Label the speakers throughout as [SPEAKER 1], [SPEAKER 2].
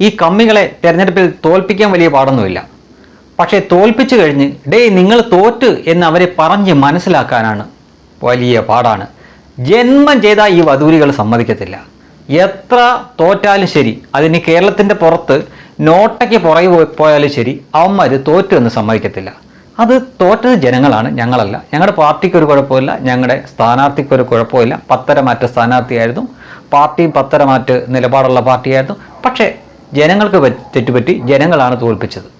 [SPEAKER 1] ഈ കമ്മികളെ തെരഞ്ഞെടുപ്പിൽ തോൽപ്പിക്കാൻ വലിയ പാടൊന്നുമില്ല. പക്ഷേ തോൽപ്പിച്ചു കഴിഞ്ഞ് ഡേ നിങ്ങൾ തോറ്റ് എന്ന് അവരെ പറഞ്ഞ് മനസ്സിലാക്കാനാണ് വലിയ പാടാണ്. ജന്മം ചെയ്ത ഈ വധൂരികൾ സമ്മതിക്കത്തില്ല. എത്ര തോറ്റാലും ശരി അതിന് കേരളത്തിന്റെ പുറത്ത് നോട്ടയ്ക്ക് പുറകെ പോയി- പോയാലും ശരി അവന്മാർ തോറ്റു എന്ന് സമ്മതിക്കത്തില്ല. അത് തോറ്റത് ജനങ്ങളാണ് ഞങ്ങളല്ല. ഞങ്ങളുടെ പാർട്ടിക്ക് ഒരു കുഴപ്പമില്ല ഞങ്ങളുടെ സ്ഥാനാർത്ഥിക്ക് ഒരു കുഴപ്പമില്ല. പത്തരമാറ്റ സ്ഥാനാർത്ഥിയായിരുന്നു. പാർട്ടിയും പത്തര പത്തരമാറ്റ് നിലപാടുള്ള പാർട്ടിയായിരുന്നു. പക്ഷേ ജനങ്ങൾക്ക് പറ്റി- തെറ്റുപറ്റി ജനങ്ങളാണ് തോൽപ്പിച്ചത്.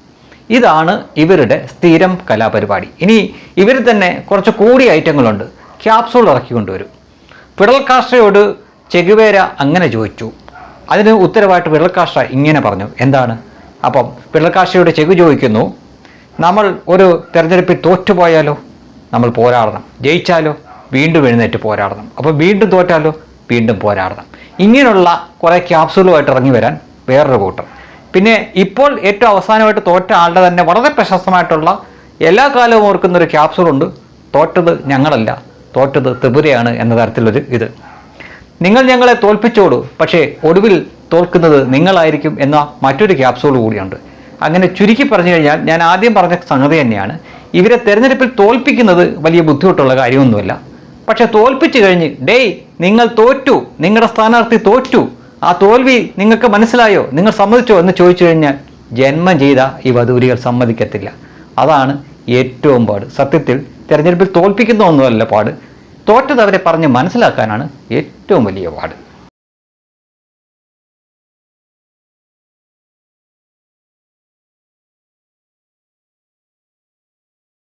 [SPEAKER 1] ഇതാണ് ഇവരുടെ സ്ഥിരം കലാപരിപാടി. ഇനി ഇവർ തന്നെ കുറച്ച് കൂടി ഐറ്റങ്ങളുണ്ട്. ക്യാപ്സൂൾ ഇറക്കിക്കൊണ്ടുവരും ഫിഡൽ കാസ്ട്രയോട് ചെഗുവേര അങ്ങനെ ചോദിച്ചു. അതിന് ഉത്തരവായിട്ട് ഫിഡൽ കാസ്ട്ര ഇങ്ങനെ പറഞ്ഞു. എന്താണ്? അപ്പം ഫിഡൽ കാസ്ട്രയോട് ചെഗു ചോദിക്കുന്നു നമ്മൾ ഒരു തെരഞ്ഞെടുപ്പിൽ തോറ്റുപോയാലോ നമ്മൾ പോരാടണം. ജയിച്ചാലോ? വീണ്ടും എഴുന്നേറ്റ് പോരാടണം. അപ്പോൾ വീണ്ടും തോറ്റാലോ? വീണ്ടും പോരാടണം. ഇങ്ങനെയുള്ള കുറേ ക്യാപ്സൂളുമായിട്ട് ഇറങ്ങി വരാൻ വേറൊരു കൂട്ടം. പിന്നെ ഇപ്പോൾ ഏറ്റവും അവസാനമായിട്ട് തോറ്റ ആളുടെ തന്നെ വളരെ പ്രശസ്തമായിട്ടുള്ള എല്ലാ കാലവും ഓർക്കുന്ന ഒരു ക്യാപ്സൂളുണ്ട് തോറ്റത് ഞങ്ങളല്ല. തോറ്റത് ത്രിപുരയാണ് എന്ന തരത്തിലൊരു ഇത്. നിങ്ങൾ ഞങ്ങളെ തോൽപ്പിച്ചോളൂ. പക്ഷേ ഒടുവിൽ തോൽക്കുന്നത് നിങ്ങളായിരിക്കും എന്ന മറ്റൊരു ക്യാപ്സൂൾ കൂടിയുണ്ട്. അങ്ങനെ ചുരുക്കി പറഞ്ഞു കഴിഞ്ഞാൽ ഞാൻ ആദ്യം പറഞ്ഞ സംഗതി തന്നെയാണ്. ഇവരെ തെരഞ്ഞെടുപ്പിൽ തോൽപ്പിക്കുന്നത് വലിയ ബുദ്ധിമുട്ടുള്ള കാര്യമൊന്നുമല്ല. പക്ഷേ തോൽപ്പിച്ചു കഴിഞ്ഞ് ഡേയ് നിങ്ങൾ തോറ്റു. നിങ്ങളുടെ സ്ഥാനാർത്ഥി തോറ്റു. ആ തോൽവി നിങ്ങൾക്ക് മനസ്സിലായോ? നിങ്ങൾ സമ്മതിച്ചോ എന്ന് ചോദിച്ചു കഴിഞ്ഞാൽ ജന്മം ചെയ്ത ഈ വധൂരികൾ സമ്മതിക്കത്തില്ല. അതാണ് ഏറ്റവും പാട്. സത്യത്തിൽ തിരഞ്ഞെടുപ്പിൽ തോൽപ്പിക്കുന്ന ഒന്നുമല്ല പാട്. തോറ്റത് അവരെ പറഞ്ഞ് മനസ്സിലാക്കാനാണ് ഏറ്റവും വലിയ പാട്.